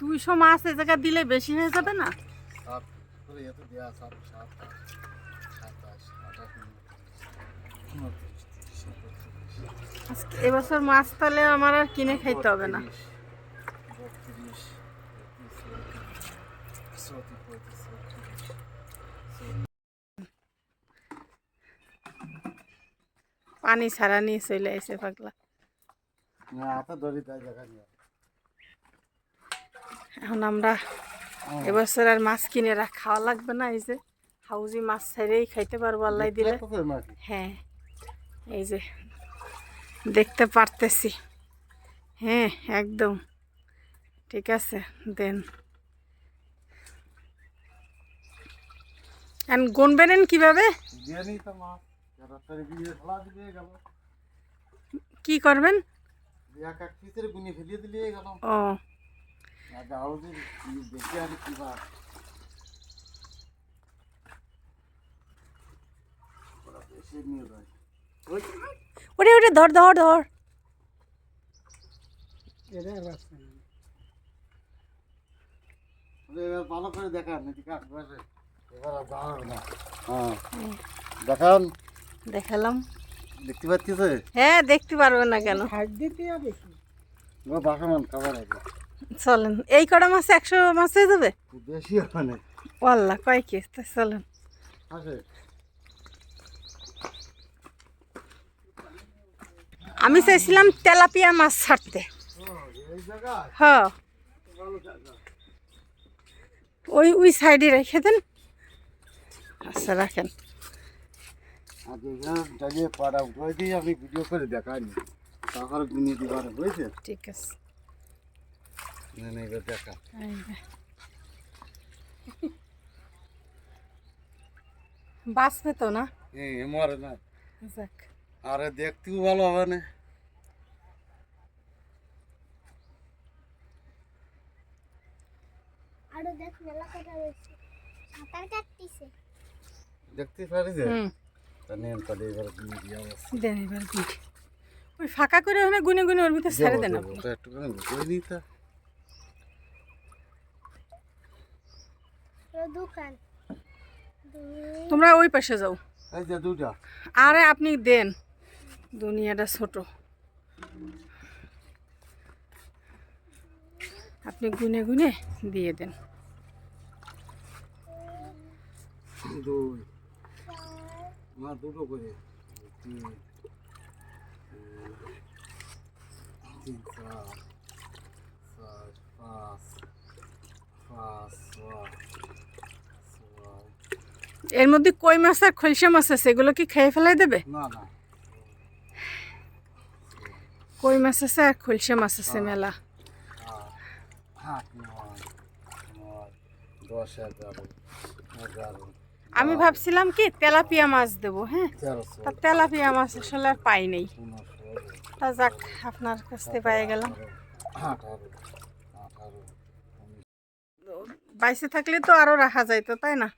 দুইশো মাছ এ জায়গা দিলে বেশি হয়ে যাবে না? এবছর মাছ তাহলে আমার আর কিনে খাইতে হবে না। পানি ছাড়া নিয়ে চলে আসে পাগলা না হাতে ধরি তাই দেখা নিয়ে এখন আমরা এবছর আর মাছ কিনে রাখ খাওয়া লাগবে না এই যে হাউজি মাছ ছাড়েই খাইতে পারব আল্লাহ দিলে। হ্যাঁ এই যে দেখতে পারতেছি। হ্যাঁ একদম। ঠিক আছে দেন। এখন গুনবেন কীভাবে? কি করবেন? এক এক পিসের গুনি ফেলিয়ে দিলিয়ে গেল। ও। আর হাউজের দেখি আর কি বা ওরা ওরে ওরে ধর ধর ধর। ভালো করে দেখান। দেখালাম। দেখতে পাচ্ছিস? হ্যাঁ দেখতে পারবেন না কেন। ও বাসামান খাবার আছে চলেন এই কটা মাছ একশো মাছ হয়ে যাবে? বেশি হবে না। আল্লাহ কয় কি তা চলেন। আমি চাইছিলাম তেলাপিয়া মাছ ছাড়তে। এই জায়গায় হ। ওই ওই সাইডে রেখে দেন। আচ্ছা রাখেন। দাঁড়িয়ে পাড়া উঠে দিয়ে আমি ভিডিও করে দেখাইনি। তারপরে গুনিয়ে দিবার হয়েছে? ঠিক আছে। না না এবার দেখা। বাঁচবে তো না? এই মরে না। যাক। আরে দেখতেও ভালো হবে না। আরও দেখ মেলা কটা রয়েছে সাঁতার কাটতেছে। দেখতে পারি যে হুম। দেন এবার ওই ফাঁকা করে ওখানে গুনে গুনে ওর ভিতরে ছেড়ে দেন তোমরা ওই পাশে যাও। দুটা আরে আপনি দেন। দুনিয়াটা ছোট। আপনি গুনে গুনে দিয়ে দেন। দুই। না দুটো করে। তিন তিন চার চার পাঁচ পাঁচ ছয় ছয়। এর মধ্যে কই মাছ আর খলসা মাছ আছে? এগুলো কি খেয়ে ফেলাই দেবে? না না। কই মাছ আছে আর খলসা মাছ আছে মেলা? আট নয় নয় দশ এগারো এগারো। আমি ভাবছিলাম কি তেলাপিয়া মাছ দেব হ্যাঁ? তা তেলাপিয়া মাছ আসলে আর পাই নেই। তা যাক, আপনার কাছ থেকে গেলাম। বাইসে থাকলে তো আরও রাখা যাইতো, তাই না?